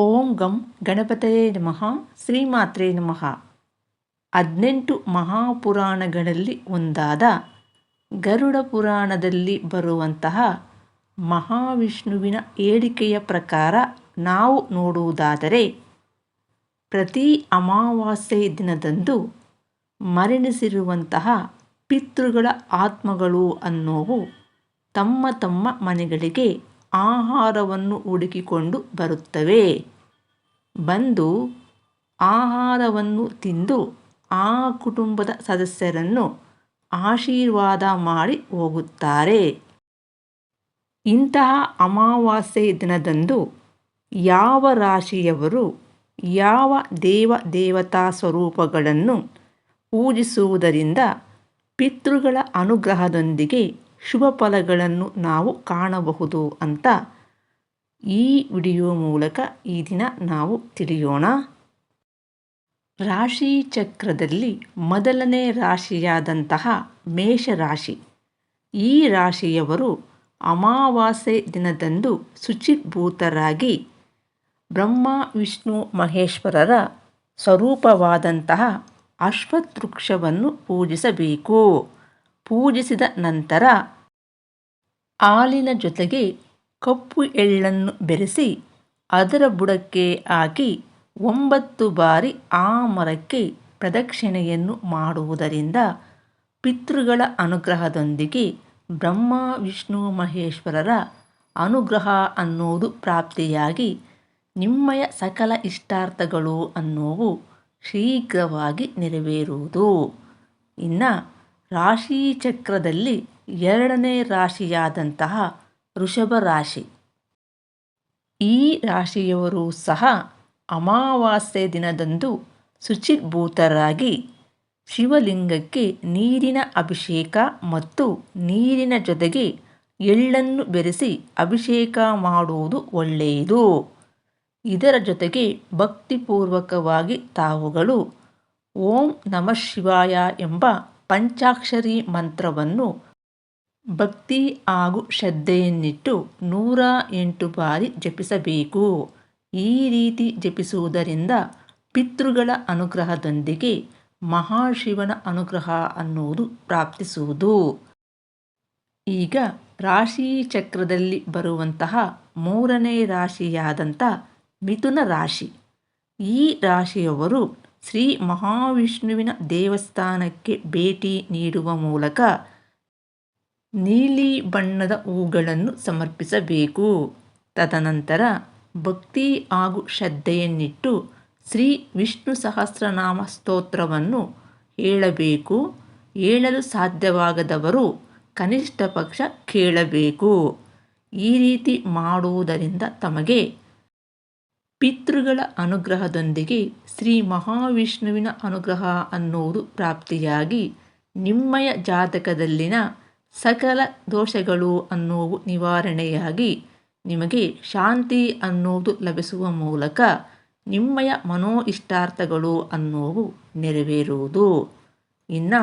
ಓಂ ಗಂ ಗಣಪತಯೇ ನಮಃ. ಶ್ರೀಮಾತ್ರೇ ನಮಃ. ಹದಿನೆಂಟು ಮಹಾಪುರಾಣಗಳಲ್ಲಿ ಒಂದಾದ ಗರುಡ ಪುರಾಣದಲ್ಲಿ ಬರುವಂತಹ ಮಹಾವಿಷ್ಣುವಿನ ಹೇಳಿಕೆಯ ಪ್ರಕಾರ ನಾವು ನೋಡುವುದಾದರೆ, ಪ್ರತಿ ಅಮಾವಾಸ್ಯೆ ದಿನದಂದು ಮರಣಿಸಿರುವಂತಹ ಪಿತೃಗಳ ಆತ್ಮಗಳು ಅನ್ನೋವು ತಮ್ಮ ತಮ್ಮ ಮನೆಗಳಿಗೆ ಆಹಾರವನ್ನು ಹುಡುಕಿಕೊಂಡು ಬರುತ್ತವೆ. ಬಂದು ಆಹಾರವನ್ನು ತಿಂದು ಆ ಕುಟುಂಬದ ಸದಸ್ಯರನ್ನು ಆಶೀರ್ವಾದ ಮಾಡಿ ಹೋಗುತ್ತಾರೆ. ಇಂತಹ ಅಮಾವಾಸ್ಯೆ ದಿನದಂದು ಯಾವ ರಾಶಿಯವರು ಯಾವ ದೇವ ದೇವತಾ ಸ್ವರೂಪಗಳನ್ನು ಪೂಜಿಸುವುದರಿಂದ ಪಿತೃಗಳ ಅನುಗ್ರಹದೊಂದಿಗೆ ಶುಭ ಫಲಗಳನ್ನು ನಾವು ಕಾಣಬಹುದು ಅಂತ ಈ ವಿಡಿಯೋ ಮೂಲಕ ಈ ದಿನ ನಾವು ತಿಳಿಯೋಣ. ರಾಶಿ ಚಕ್ರದಲ್ಲಿ ಮೊದಲನೇ ರಾಶಿಯಾದಂತಹ ಮೇಷರಾಶಿ. ಈ ರಾಶಿಯವರು ಅಮಾವಾಸ್ಯೆ ದಿನದಂದು ಶುಚಿಭೂತರಾಗಿ ಬ್ರಹ್ಮ, ವಿಷ್ಣು, ಮಹೇಶ್ವರರ ಸ್ವರೂಪವಾದಂತಹ ಅಶ್ವತ್ವೃಕ್ಷವನ್ನು ಪೂಜಿಸಬೇಕು. ಪೂಜಿಸಿದ ನಂತರ ಹಾಲಿನ ಜೊತೆಗೆ ಕಪ್ಪು ಎಳ್ಳನ್ನು ಬೆರೆಸಿ ಅದರ ಬುಡಕ್ಕೆ ಹಾಕಿ ಒಂಬತ್ತು ಬಾರಿ ಆ ಮರಕ್ಕೆ ಪ್ರದಕ್ಷಿಣೆಯನ್ನು ಮಾಡುವುದರಿಂದ ಪಿತೃಗಳ ಅನುಗ್ರಹದೊಂದಿಗೆ ಬ್ರಹ್ಮ, ವಿಷ್ಣು, ಮಹೇಶ್ವರರ ಅನುಗ್ರಹ ಅನ್ನೋದು ಪ್ರಾಪ್ತಿಯಾಗಿ ನಿಮ್ಮಯ ಸಕಲ ಇಷ್ಟಾರ್ಥಗಳು ಅನ್ನೋವು ಶೀಘ್ರವಾಗಿ ನೆರವೇರುವುದು. ಇನ್ನು ರಾಶಿ ಚಕ್ರದಲ್ಲಿ ಎರಡನೇ ರಾಶಿಯಾದಂತಹ ವೃಷಭ ರಾಶಿ. ಈ ರಾಶಿಯವರು ಸಹ ಅಮಾವಾಸ್ಯೆ ದಿನದಂದು ಶುಚಿಭೂತರಾಗಿ ಶಿವಲಿಂಗಕ್ಕೆ ನೀರಿನ ಅಭಿಷೇಕ ಮತ್ತು ನೀರಿನ ಜೊತೆಗೆ ಎಳ್ಳನ್ನು ಬೆರೆಸಿ ಅಭಿಷೇಕ ಮಾಡುವುದು ಒಳ್ಳೆಯದು. ಇದರ ಜೊತೆಗೆ ಭಕ್ತಿಪೂರ್ವಕವಾಗಿ ತಾವುಗಳು ಓಂ ನಮಃ ಶಿವಾಯ ಎಂಬ ಪಂಚಾಕ್ಷರಿ ಮಂತ್ರವನ್ನು ಭಕ್ತಿ ಹಾಗೂ ಶ್ರದ್ಧೆಯನ್ನಿಟ್ಟು ನೂರ ಎಂಟು ಬಾರಿ ಜಪಿಸಬೇಕು. ಈ ರೀತಿ ಜಪಿಸುವುದರಿಂದ ಪಿತೃಗಳ ಅನುಗ್ರಹದೊಂದಿಗೆ ಮಹಾಶಿವನ ಅನುಗ್ರಹ ಅನ್ನುವುದು ಪ್ರಾಪ್ತಿಸುವುದು. ಈಗ ರಾಶಿ ಚಕ್ರದಲ್ಲಿ ಬರುವಂತಹ ಮೂರನೇ ರಾಶಿಯಾದಂಥ ಮಿಥುನ ರಾಶಿ. ಈ ರಾಶಿಯವರು ಶ್ರೀ ಮಹಾವಿಷ್ಣುವಿನ ದೇವಸ್ಥಾನಕ್ಕೆ ಭೇಟಿ ನೀಡುವ ಮೂಲಕ ನೀಲಿ ಬಣ್ಣದ ಹೂಗಳನ್ನು ಸಮರ್ಪಿಸಬೇಕು. ತದನಂತರ ಭಕ್ತಿ ಹಾಗೂ ಶ್ರದ್ಧೆಯನ್ನಿಟ್ಟು ಶ್ರೀ ವಿಷ್ಣು ಸಹಸ್ರನಾಮ ಸ್ತೋತ್ರವನ್ನು ಹೇಳಬೇಕು. ಹೇಳಲು ಸಾಧ್ಯವಾಗದವರು ಕನಿಷ್ಠ ಪಕ್ಷ ಕೇಳಬೇಕು. ಈ ರೀತಿ ಮಾಡುವುದರಿಂದ ತಮಗೆ ಪಿತೃಗಳ ಅನುಗ್ರಹದೊಂದಿಗೆ ಶ್ರೀ ಮಹಾವಿಷ್ಣುವಿನ ಅನುಗ್ರಹ ಅನ್ನುವುದು ಪ್ರಾಪ್ತಿಯಾಗಿ ನಿಮ್ಮಯ ಜಾತಕದಲ್ಲಿನ ಸಕಲ ದೋಷಗಳು ಅನ್ನುವು ನಿವಾರಣೆಯಾಗಿ ನಿಮಗೆ ಶಾಂತಿ ಅನ್ನುವುದು ಲಭಿಸುವ ಮೂಲಕ ನಿಮ್ಮಯ ಮನೋ ಇಷ್ಟಾರ್ಥಗಳು ಅನ್ನುವು ನೆರವೇರುವುದು. ಇನ್ನು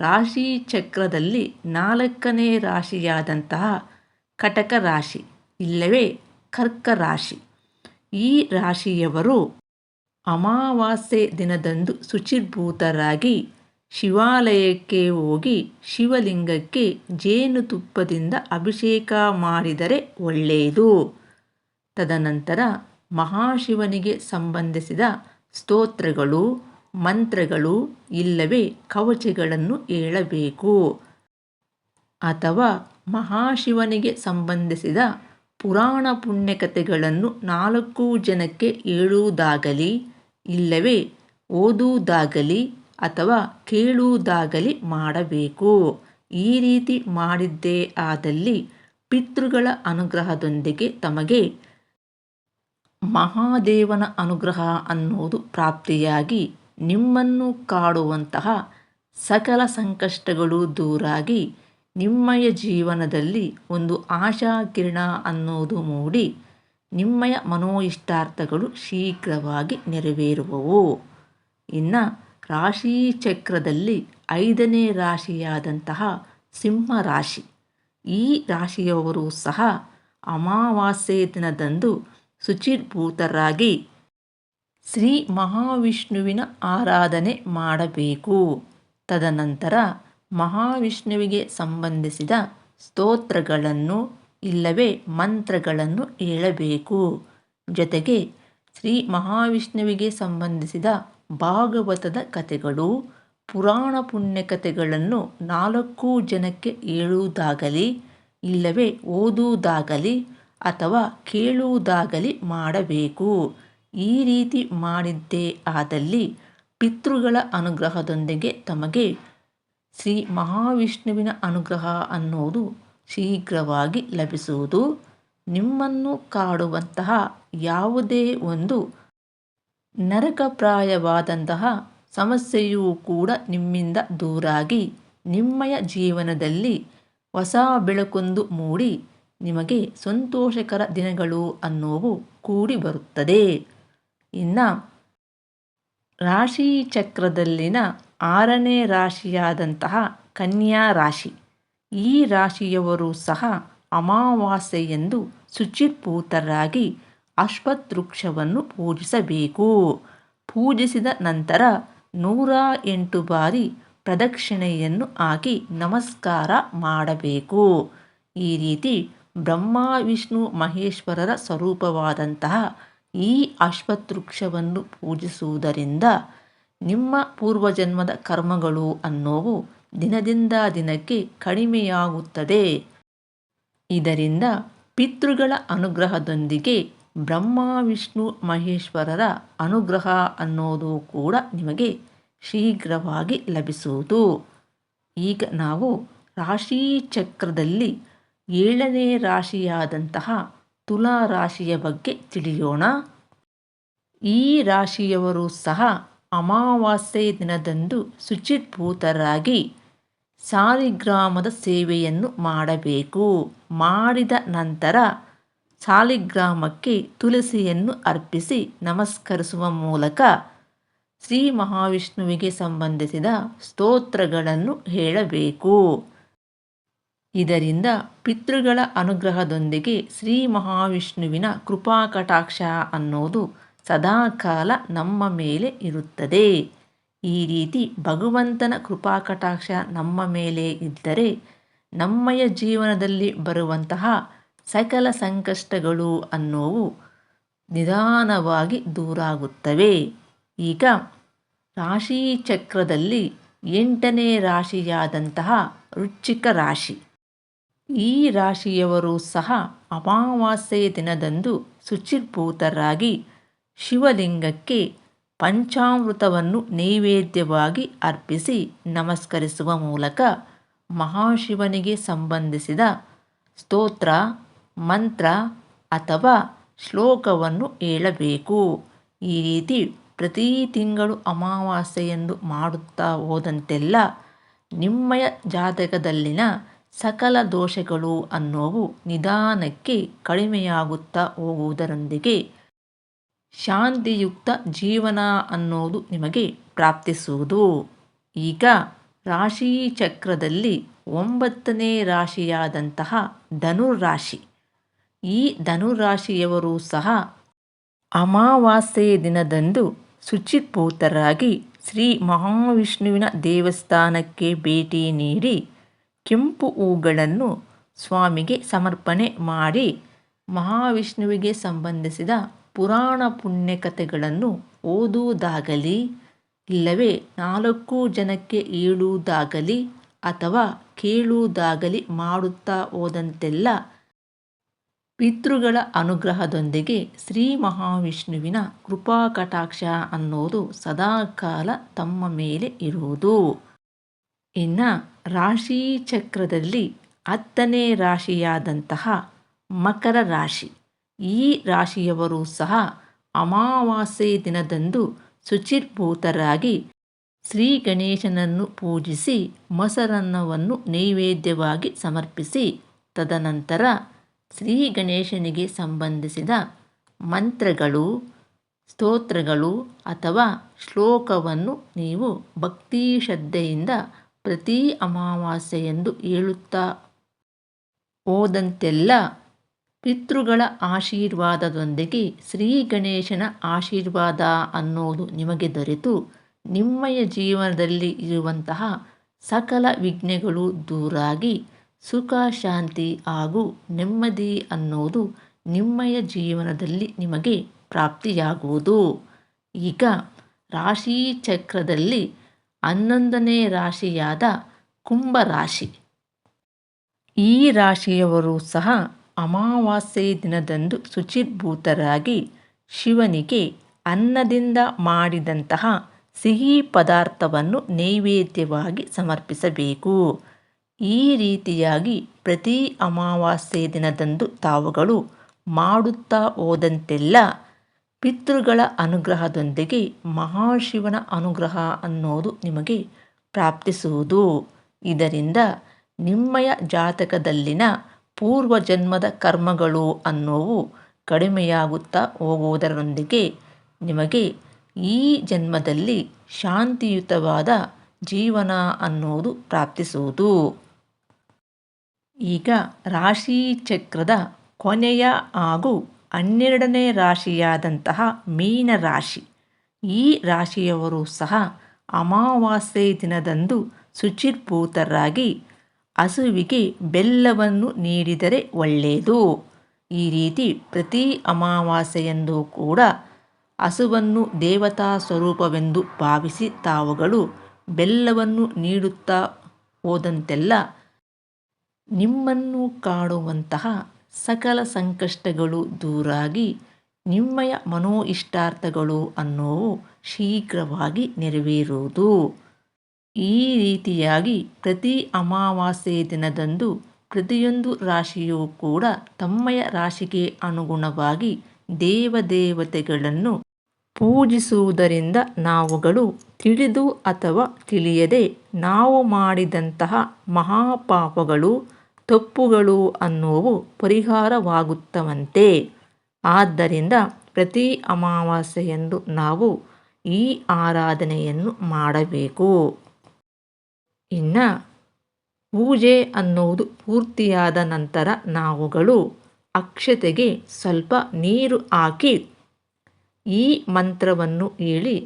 ರಾಶಿ ಚಕ್ರದಲ್ಲಿ ನಾಲ್ಕನೇ ರಾಶಿಯಾದಂತಹ ಕಟಕ ರಾಶಿ, ಇಲ್ಲವೇ ಕರ್ಕ ರಾಶಿ. ಈ ರಾಶಿಯವರು ಅಮಾವಾಸ್ಯೆ ದಿನದಂದು ಶುಚಿರ್ಭೂತರಾಗಿ ಶಿವಾಲಯಕ್ಕೆ ಹೋಗಿ ಶಿವಲಿಂಗಕ್ಕೆ ಜೇನುತುಪ್ಪದಿಂದ ಅಭಿಷೇಕ ಮಾಡಿದರೆ ಒಳ್ಳೆಯದು. ತದನಂತರ ಮಹಾಶಿವನಿಗೆ ಸಂಬಂಧಿಸಿದ ಸ್ತೋತ್ರಗಳು, ಮಂತ್ರಗಳು ಇಲ್ಲವೇ ಕವಚಗಳನ್ನು ಹೇಳಬೇಕು ಅಥವಾ ಮಹಾಶಿವನಿಗೆ ಸಂಬಂಧಿಸಿದ ಪುರಾಣ ಪುಣ್ಯಕಥೆಗಳನ್ನು ನಾಲ್ಕು ಜನಕ್ಕೆ ಹೇಳುವುದಾಗಲಿ, ಇಲ್ಲವೇ ಓದುವುದಾಗಲಿ ಅಥವಾ ಕೇಳುವುದಾಗಲಿ ಮಾಡಬೇಕು. ಈ ರೀತಿ ಮಾಡಿದ್ದೇ ಆದಲ್ಲಿ ಪಿತೃಗಳ ಅನುಗ್ರಹದೊಂದಿಗೆ ತಮಗೆ ಮಹಾದೇವನ ಅನುಗ್ರಹ ಅನ್ನುವುದು ಪ್ರಾಪ್ತಿಯಾಗಿ ನಿಮ್ಮನ್ನು ಕಾಡುವಂತಹ ಸಕಲ ಸಂಕಷ್ಟಗಳು ದೂರಾಗಿ ನಿಮ್ಮಯ ಜೀವನದಲ್ಲಿ ಒಂದು ಆಶಾ ಕಿರಣ ಅನ್ನೋದು ಮೂಡಿ ನಿಮ್ಮಯ ಮನೋಇಷ್ಟಾರ್ಥಗಳು ಶೀಘ್ರವಾಗಿ ನೆರವೇರುವವು. ಇನ್ನು ರಾಶಿ ಚಕ್ರದಲ್ಲಿ ಐದನೇ ರಾಶಿಯಾದಂತಹ ಸಿಂಹ ರಾಶಿ. ಈ ರಾಶಿಯವರು ಸಹ ಅಮಾವಾಸ್ಯೆ ದಿನದಂದು ಶುಚಿರ್ಭೂತರಾಗಿ ಶ್ರೀ ಮಹಾವಿಷ್ಣುವಿನ ಆರಾಧನೆ ಮಾಡಬೇಕು. ತದನಂತರ ಮಹಾವಿಷ್ಣುವಿಗೆ ಸಂಬಂಧಿಸಿದ ಸ್ತೋತ್ರಗಳನ್ನು ಇಲ್ಲವೇ ಮಂತ್ರಗಳನ್ನು ಹೇಳಬೇಕು. ಜೊತೆಗೆ ಶ್ರೀ ಮಹಾವಿಷ್ಣುವಿಗೆ ಸಂಬಂಧಿಸಿದ ಭಾಗವತದ ಕಥೆಗಳು, ಪುರಾಣ ಪುಣ್ಯ ಕಥೆಗಳನ್ನು ನಾಲ್ಕು ಜನಕ್ಕೆ ಹೇಳುವುದಾಗಲಿ, ಇಲ್ಲವೇ ಓದುವುದಾಗಲಿ ಅಥವಾ ಕೇಳುವುದಾಗಲಿ ಮಾಡಬೇಕು. ಈ ರೀತಿ ಮಾಡಿದ್ದೇ ಆದಲ್ಲಿ ಪಿತೃಗಳ ಅನುಗ್ರಹದೊಂದಿಗೆ ತಮಗೆ ಶ್ರೀ ಮಹಾವಿಷ್ಣುವಿನ ಅನುಗ್ರಹ ಅನ್ನೋದು ಶೀಘ್ರವಾಗಿ ಲಭಿಸುವುದು. ನಿಮ್ಮನ್ನು ಕಾಡುವಂತಹ ಯಾವುದೇ ಒಂದು ನರಕಪ್ರಾಯವಾದಂತಹ ಸಮಸ್ಯೆಯೂ ಕೂಡ ನಿಮ್ಮಿಂದ ದೂರಾಗಿ ನಿಮ್ಮಯ ಜೀವನದಲ್ಲಿ ಹೊಸ ಬೆಳಕೊಂದು ಮೂಡಿ ನಿಮಗೆ ಸಂತೋಷಕರ ದಿನಗಳು ಅನ್ನೋವು ಕೂಡಿ ಬರುತ್ತದೆ. ಇನ್ನು ರಾಶಿ ಚಕ್ರದಲ್ಲಿನ ಆರನೇ ರಾಶಿಯಾದಂತಹ ಕನ್ಯಾ ರಾಶಿ. ಈ ರಾಶಿಯವರು ಸಹ ಅಮಾವಾಸ್ಯೆಯೆಂದು ಶುಚಿರ್ಭೂತರಾಗಿ ಅಶ್ವತ್ಥವೃಕ್ಷವನ್ನು ಪೂಜಿಸಬೇಕು. ಪೂಜಿಸಿದ ನಂತರ ನೂರ ಎಂಟು ಬಾರಿ ಪ್ರದಕ್ಷಿಣೆಯನ್ನು ಹಾಕಿ ನಮಸ್ಕಾರ ಮಾಡಬೇಕು. ಈ ರೀತಿ ಬ್ರಹ್ಮ, ವಿಷ್ಣು, ಮಹೇಶ್ವರರ ಸ್ವರೂಪವಾದಂತಹ ಈ ಅಶ್ವತ್ವೃಕ್ಷವನ್ನು ಪೂಜಿಸುವುದರಿಂದ ನಿಮ್ಮ ಪೂರ್ವಜನ್ಮದ ಕರ್ಮಗಳು ಅನ್ನೋವು ದಿನದಿಂದ ದಿನಕ್ಕೆ ಕಡಿಮೆಯಾಗುತ್ತದೆ. ಇದರಿಂದ ಪಿತೃಗಳ ಅನುಗ್ರಹದೊಂದಿಗೆ ಬ್ರಹ್ಮ, ವಿಷ್ಣು, ಮಹೇಶ್ವರರ ಅನುಗ್ರಹ ಅನ್ನೋದು ಕೂಡ ನಿಮಗೆ ಶೀಘ್ರವಾಗಿ ಲಭಿಸುವುದು. ಈಗ ನಾವು ರಾಶಿ ಚಕ್ರದಲ್ಲಿ ಏಳನೇ ರಾಶಿಯಾದಂತಹ ತುಲಾ ರಾಶಿಯ ಬಗ್ಗೆ ತಿಳಿಯೋಣ. ಈ ರಾಶಿಯವರು ಸಹ ಅಮಾವಾಸ್ಯೆ ದಿನದಂದು ಶುಚಿರ್ಭೂತರಾಗಿ ಸಾಲಿಗ್ರಾಮದ ಸೇವೆಯನ್ನು ಮಾಡಬೇಕು. ಮಾಡಿದ ನಂತರ ಸಾಲಿಗ್ರಾಮಕ್ಕೆ ತುಳಸಿಯನ್ನು ಅರ್ಪಿಸಿ ನಮಸ್ಕರಿಸುವ ಮೂಲಕ ಶ್ರೀ ಮಹಾವಿಷ್ಣುವಿಗೆ ಸಂಬಂಧಿಸಿದ ಸ್ತೋತ್ರಗಳನ್ನು ಹೇಳಬೇಕು. ಇದರಿಂದ ಪಿತೃಗಳ ಅನುಗ್ರಹದೊಂದಿಗೆ ಶ್ರೀ ಮಹಾವಿಷ್ಣುವಿನ ಕೃಪಾ ಕಟಾಕ್ಷ ಅನ್ನೋದು ಸದಾಕಾಲ ನಮ್ಮ ಮೇಲೆ ಇರುತ್ತದೆ. ಈ ರೀತಿ ಭಗವಂತನ ಕೃಪಾಕಟಾಕ್ಷ ನಮ್ಮ ಮೇಲೆ ಇದ್ದರೆ ನಮ್ಮಯ ಜೀವನದಲ್ಲಿ ಬರುವಂತಹ ಸಕಲ ಸಂಕಷ್ಟಗಳು ಅನ್ನೋವು ನಿಧಾನವಾಗಿ ದೂರಾಗುತ್ತವೆ. ಈಗ ರಾಶಿ ಚಕ್ರದಲ್ಲಿ ಎಂಟನೇ ರಾಶಿಯಾದಂತಹ ವೃಶ್ಚಿಕ ರಾಶಿ. ಈ ರಾಶಿಯವರು ಸಹ ಅಮಾವಾಸ್ಯೆ ದಿನದಂದು ಶುಚಿರ್ಭೂತರಾಗಿ ಶಿವಲಿಂಗಕ್ಕೆ ಪಂಚಾಮೃತವನ್ನು ನೈವೇದ್ಯವಾಗಿ ಅರ್ಪಿಸಿ ನಮಸ್ಕರಿಸುವ ಮೂಲಕ ಮಹಾಶಿವನಿಗೆ ಸಂಬಂಧಿಸಿದ ಸ್ತೋತ್ರ, ಮಂತ್ರ ಅಥವಾ ಶ್ಲೋಕವನ್ನು ಹೇಳಬೇಕು. ಈ ರೀತಿ ಪ್ರತಿ ತಿಂಗಳು ಅಮಾವಾಸ್ಯೆಯೆಂದು ಮಾಡುತ್ತಾ ಹೋದಂತೆಲ್ಲ ನಿಮ್ಮಯ ಜಾತಕದಲ್ಲಿನ ಸಕಲ ದೋಷಗಳು ಅನ್ನೋವು ನಿಧಾನಕ್ಕೆ ಕಡಿಮೆಯಾಗುತ್ತಾ ಹೋಗುವುದರೊಂದಿಗೆ ಶಾಂತಿಯುಕ್ತ ಜೀವನ ಅನ್ನೋದು ನಿಮಗೆ ಪ್ರಾಪ್ತಿಸುವುದು. ಈಗ ರಾಶಿ ಚಕ್ರದಲ್ಲಿ ಒಂಬತ್ತನೇ ರಾಶಿಯಾದಂತಹ ಧನುರಾಶಿ ಈ ಧನುರಾಶಿಯವರು ಸಹ ಅಮಾವಾಸ್ಯೆ ದಿನದಂದು ಶುಚಿಭೂತರಾಗಿ ಶ್ರೀ ಮಹಾವಿಷ್ಣುವಿನ ದೇವಸ್ಥಾನಕ್ಕೆ ಭೇಟಿ ನೀಡಿ ಕೆಂಪು ಹೂಗಳನ್ನು ಸ್ವಾಮಿಗೆ ಸಮರ್ಪಣೆ ಮಾಡಿ ಮಹಾವಿಷ್ಣುವಿಗೆ ಸಂಬಂಧಿಸಿದ ಪುರಾಣ ಪುಣ್ಯಕಥೆಗಳನ್ನು ಓದುವುದಾಗಲಿ, ಇಲ್ಲವೇ ನಾಲ್ಕು ಜನಕ್ಕೆ ಹೇಳುವುದಾಗಲಿ ಅಥವಾ ಕೇಳುವುದಾಗಲಿ ಮಾಡುತ್ತಾ ಹೋದಂತೆಲ್ಲ ಪಿತೃಗಳ ಅನುಗ್ರಹದೊಂದಿಗೆ ಶ್ರೀ ಮಹಾವಿಷ್ಣುವಿನ ಕೃಪಾ ಕಟಾಕ್ಷ ಅನ್ನೋದು ಸದಾಕಾಲ ತಮ್ಮ ಮೇಲೆ ಇರುವುದು. ಇನ್ನು ರಾಶಿ ಚಕ್ರದಲ್ಲಿ ಹತ್ತನೇ ರಾಶಿಯಾದಂತಹ ಮಕರ ರಾಶಿ. ಈ ರಾಶಿಯವರು ಸಹ ಅಮಾವಾಸ್ಯೆ ದಿನದಂದು ಶುಚಿರ್ಭೂತರಾಗಿ ಶ್ರೀ ಗಣೇಶನನ್ನು ಪೂಜಿಸಿ ಮೊಸರನ್ನವನ್ನು ನೈವೇದ್ಯವಾಗಿ ಸಮರ್ಪಿಸಿ. ತದನಂತರ ಶ್ರೀ ಗಣೇಶನಿಗೆ ಸಂಬಂಧಿಸಿದ ಮಂತ್ರಗಳು, ಸ್ತೋತ್ರಗಳು ಅಥವಾ ಶ್ಲೋಕವನ್ನು ನೀವು ಭಕ್ತಿ ಶ್ರದ್ಧೆಯಿಂದ ಪ್ರತಿ ಅಮಾವಾಸ್ಯೆಯೆಂದು ಹೇಳುತ್ತಾ ಹೋದಂತೆಲ್ಲ ಪಿತೃಗಳ ಆಶೀರ್ವಾದದೊಂದಿಗೆ ಶ್ರೀ ಗಣೇಶನ ಆಶೀರ್ವಾದ ಅನ್ನೋದು ನಿಮಗೆ ದೊರೆತು, ನಿಮ್ಮಯ ಜೀವನದಲ್ಲಿ ಇರುವಂತಹ ಸಕಲ ವಿಘ್ನಗಳು ದೂರಾಗಿ ಸುಖ, ಶಾಂತಿ ಹಾಗೂ ನೆಮ್ಮದಿ ಅನ್ನೋದು ನಿಮ್ಮಯ ಜೀವನದಲ್ಲಿ ನಿಮಗೆ ಪ್ರಾಪ್ತಿಯಾಗುವುದು. ಈಗ ರಾಶಿ ಚಕ್ರದಲ್ಲಿ ಹನ್ನೊಂದನೇ ರಾಶಿಯಾದ ಕುಂಭರಾಶಿ ಈ ರಾಶಿಯವರು ಸಹ ಅಮಾವಾಸ್ಯೆ ದಿನದಂದು ಶುಚಿರ್ಭೂತರಾಗಿ ಶಿವನಿಗೆ ಅನ್ನದಿಂದ ಮಾಡಿದಂತಹ ಸಿಹಿ ಪದಾರ್ಥವನ್ನು ನೈವೇದ್ಯವಾಗಿ ಸಮರ್ಪಿಸಬೇಕು. ಈ ರೀತಿಯಾಗಿ ಪ್ರತಿ ಅಮಾವಾಸ್ಯೆ ದಿನದಂದು ತಾವುಗಳು ಮಾಡುತ್ತಾ ಹೋದಂತೆಲ್ಲ ಪಿತೃಗಳ ಅನುಗ್ರಹದೊಂದಿಗೆ ಮಹಾಶಿವನ ಅನುಗ್ರಹ ಅನ್ನೋದು ನಿಮಗೆ ಪ್ರಾಪ್ತಿಸುವುದು. ಇದರಿಂದ ನಿಮ್ಮಯ ಜಾತಕದಲ್ಲಿನ ಪೂರ್ವಜನ್ಮದ ಕರ್ಮಗಳು ಅನ್ನೋವು ಕಡಿಮೆಯಾಗುತ್ತಾ ಹೋಗುವುದರೊಂದಿಗೆ ನಿಮಗೆ ಈ ಜನ್ಮದಲ್ಲಿ ಶಾಂತಿಯುತವಾದ ಜೀವನ ಅನ್ನೋದು ಪ್ರಾಪ್ತಿಸುವುದು. ಈಗ ರಾಶಿ ಚಕ್ರದ ಕೊನೆಯ ಹಾಗೂ ಹನ್ನೆರಡನೇ ರಾಶಿಯಾದಂತಹ ಮೀನರಾಶಿ ಈ ರಾಶಿಯವರು ಸಹ ಅಮಾವಾಸ್ಯೆ ದಿನದಂದು ಶುಚಿರ್ಭೂತರಾಗಿ ಹಸುವಿಗೆ ಬೆಲ್ಲವನ್ನು ನೀಡಿದರೆ ಒಳ್ಳೆಯದು. ಈ ರೀತಿ ಪ್ರತಿ ಅಮಾವಾಸ್ಯೆಯಂದು ಕೂಡ ಹಸುವನ್ನು ದೇವತಾ ಸ್ವರೂಪವೆಂದು ಭಾವಿಸಿ ತಾವುಗಳು ಬೆಲ್ಲವನ್ನು ನೀಡುತ್ತಾ ಹೋದಂತೆಲ್ಲ ನಿಮ್ಮನ್ನು ಕಾಡುವಂತಹ ಸಕಲ ಸಂಕಷ್ಟಗಳು ದೂರಾಗಿ ನಿಮ್ಮಯ ಮನೋ ಇಷ್ಟಾರ್ಥಗಳು ಅನ್ನೋವು ಶೀಘ್ರವಾಗಿ ನೆರವೇರುವುದು. ಈ ರೀತಿಯಾಗಿ ಪ್ರತಿ ಅಮಾವಾಸ್ಯೆ ದಿನದಂದು ಪ್ರತಿಯೊಂದು ರಾಶಿಯೂ ಕೂಡ ತಮ್ಮಯ ರಾಶಿಗೆ ಅನುಗುಣವಾಗಿ ದೇವದೇವತೆಗಳನ್ನು ಪೂಜಿಸುವುದರಿಂದ ನಾವುಗಳು ತಿಳಿದು ಅಥವಾ ತಿಳಿಯದೆ ನಾವು ಮಾಡಿದಂತಹ ಮಹಾಪಾಪಗಳು, ತಪ್ಪುಗಳು ಅನ್ನುವು ಪರಿಹಾರವಾಗುತ್ತವಂತೆ. ಆದ್ದರಿಂದ ಪ್ರತಿ ಅಮಾವಾಸ್ಯೆಯಂದು ನಾವು ಈ ಆರಾಧನೆಯನ್ನು ಮಾಡಬೇಕು. ಇನ್ನು ಪೂಜೆ ಅನ್ನುವುದು ಪೂರ್ತಿಯಾದ ನಂತರ ನಾವುಗಳು ಅಕ್ಷತೆಗೆ ಸ್ವಲ್ಪ ನೀರು ಹಾಕಿ ಈ ಮಂತ್ರವನ್ನು ಹೇಳಿ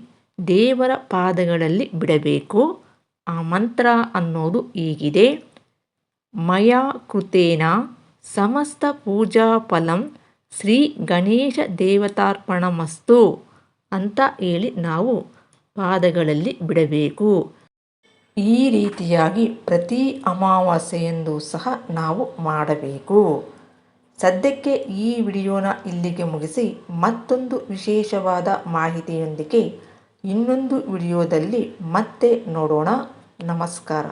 ದೇವರ ಪಾದಗಳಲ್ಲಿ ಬಿಡಬೇಕು. ಆ ಮಂತ್ರ ಅನ್ನೋದು ಹೀಗಿದೆ. ಮಯಾ ಕೃತೇನ ಸಮಸ್ತ ಪೂಜಾ ಫಲಂ ಶ್ರೀ ಗಣೇಶ ದೇವತಾರ್ಪಣಮಸ್ತು ಅಂತ ಹೇಳಿ ನಾವು ಪಾದಗಳಲ್ಲಿ ಬಿಡಬೇಕು. ಈ ರೀತಿಯಾಗಿ ಪ್ರತಿ ಅಮಾವಾಸ್ಯೆಯಂದು ಸಹ ನಾವು ಮಾಡಬೇಕು. ಸದ್ಯಕ್ಕೆ ಈ ವಿಡಿಯೋನ ಇಲ್ಲಿಗೆ ಮುಗಿಸಿ ಮತ್ತೊಂದು ವಿಶೇಷವಾದ ಮಾಹಿತಿಯೊಂದಿಗೆ ಇನ್ನೊಂದು ವಿಡಿಯೋದಲ್ಲಿ ಮತ್ತೆ ನೋಡೋಣ. ನಮಸ್ಕಾರ.